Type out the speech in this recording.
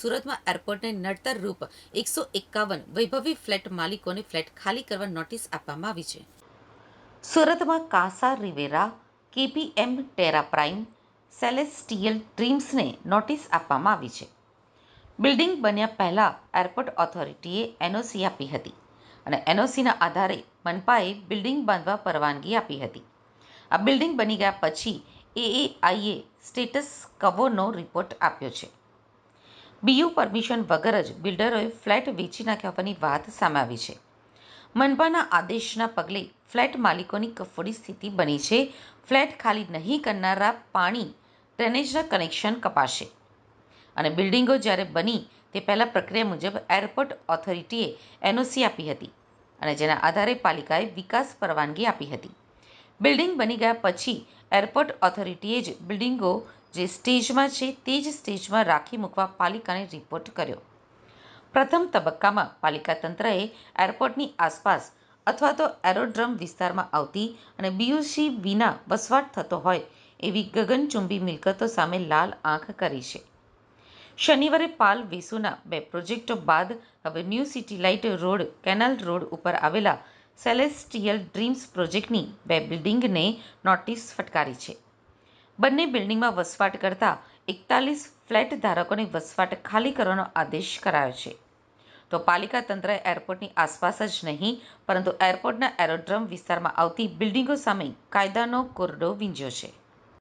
સુરતમાં એરપોર્ટને નડતર રૂપ એકસો એકાવન વૈભવી ફ્લેટ માલિકોને ફ્લેટ ખાલી કરવા નોટિસ આપવામાં આવી છે. સુરતમાં Casa Riviera, KPM, Terra Prime, Celestial ડ્રીમ્સને notice આપવામાં આવી છે. બિલ્ડિંગ બન્યા પહેલાં એરપોર્ટ ઓથોરિટીએ એનઓસી આપી હતી અને એનઓસીના આધારે મનપાએ બિલ્ડિંગ બાંધવા પરવાનગી આપી હતી. આ બિલ્ડિંગ બની ગયા પછી એએઆઈએ સ્ટેટસ કવોનો રિપોર્ટ આપ્યો છે. બીયુ પરમિશન વગર જ બિલ્ડરોએ ફ્લેટ વેચી નાખ્યા હોવાની વાત સામે આવી છે. મનપાના આદેશના પગલે ફ્લેટ માલિકોની કફોડી સ્થિતિ બની છે. ફ્લેટ ખાલી નહીં કરનારા પાણી ડ્રેનેજના કનેક્શન કપાશે. અને બિલ્ડિંગો જ્યારે બની, તે પહેલાં પ્રક્રિયા મુજબ એરપોર્ટ ઓથોરિટીએ એનઓસી આપી હતી અને જેના આધારે પાલિકાએ વિકાસ પરવાનગી આપી હતી. બિલ્ડિંગ બની ગયા પછી એરપોર્ટ ઓથોરિટીએ જ બિલ્ડિંગો જે સ્ટેજમાં છે તે જ સ્ટેજમાં રાખી મૂકવા પાલિકાને રિપોર્ટ કર્યો. પ્રથમ તબક્કામાં પાલિકા તંત્રએ એરપોર્ટની આસપાસ અથવા તો એરોડ્રમ વિસ્તારમાં આવતી અને બીયુસી વિના વસવાટ થતો હોય એવી ગગનચુંબી મિલકતો સામે લાલ આંખ કરી છે. શનિવારે પાલ વેસુના બે પ્રોજેક્ટો બાદ હવે new city light road, canal road ઉપર આવેલા સેલેસ્ટિયલ ડ્રીમ્સ પ્રોજેક્ટની બે બિલ્ડિંગને નોટિસ ફટકારી છે. બંને બિલ્ડિંગમાં વસવાટ કરતા એકતાલીસ ફ્લેટ ધારકોને વસવાટ ખાલી કરવાનો આદેશ કરાયો છે. તો પાલિકા તંત્રએ એરપોર્ટની આસપાસ જ નહીં, પરંતુ એરપોર્ટના એરોડ્રમ વિસ્તારમાં આવતી બિલ્ડિંગો સામે કાયદાનો કોરડો વીંજ્યો છે.